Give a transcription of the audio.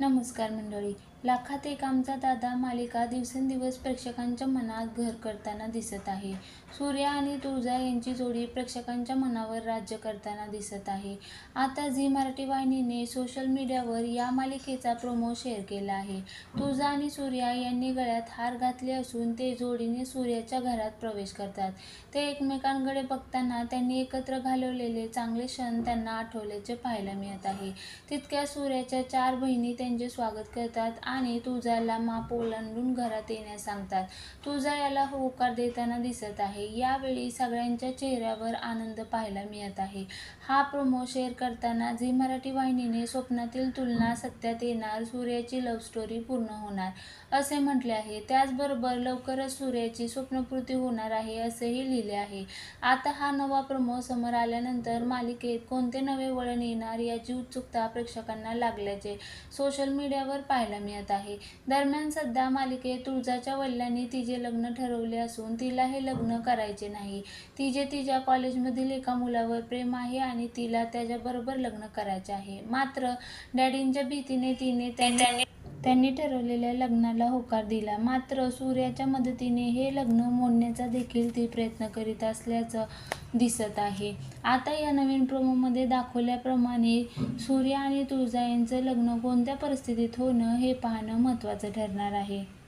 नमस्कार मंडळी. लाखात एक आमचा दादा मालिका दिवसेंदिवस प्रेक्षकांच्या मनात घर करताना दिसत आहे. सूर्या आणि तुळजा यांची जोडी प्रेक्षकांच्या मनावर राज्य करताना दिसत आहे. आता झी मराठी वाहिनीने सोशल मीडियावर या मालिकेचा प्रोमो शेअर केला आहे. तुळजा आणि सूर्या यांनी गळ्यात हार घातले असून ते जोडीने सूर्याच्या घरात प्रवेश करतात. ते एकमेकांकडे बघताना त्यांनी एकत्र घालवलेले चांगले क्षण त्यांना आठवल्याचे पाहायला मिळत आहे. तितक्या सूर्याच्या चार बहिणी त्यांचे स्वागत करतात आणि तुळजाला माप ओलांडून घरात येण्यास सांगतात. तुळजा याला होकार देताना दिसत आहे. यावेळी सगळ्यांच्या चेहऱ्यावर आनंद पाहायला मिळत आहे. हा प्रोमो शेअर करताना झी मराठी वाहिनीने स्वप्नातील तुलना सत्यात येणार सूर्याची लव्ह स्टोरी पूर्ण होणार असे म्हटले आहे. त्याचबरोबर लवकरच सूर्याची स्वप्नपूर्ती होणार आहे असेही लिहिले आहे. आता हा नवा प्रोमो समोर आल्यानंतर मालिकेत कोणते नवे वळण येणार याची उत्सुकता प्रेक्षकांना लागल्याचे सोशल सोशल मीडियावर पाहायला मिळत आहे. दरम्यान सध्या मालिकेत तुळजाच्या वडिलांनी तिचे लग्न ठरवले असून तिला हे लग्न करायचे नाही. तिचे तिच्या कॉलेजमधील एका मुलावर प्रेम आहे आणि तिला त्याच्याबरोबर लग्न करायचे आहे. मात्र डॅडींच्या भीतीने तिने त्यांनी त्यांनी ठरवलेल्या लग्नाला होकार दिला. मात्र सूर्याच्या मदतीने हे लग्न मोडण्याचा देखील ती प्रयत्न करीत असल्याचं दिसत आहे. आता या नवीन प्रोमोमध्ये दाखवल्याप्रमाणे सूर्या आणि तुळजा यांचं लग्न कोणत्या परिस्थितीत होणं हे पाहणं महत्त्वाचं ठरणार आहे.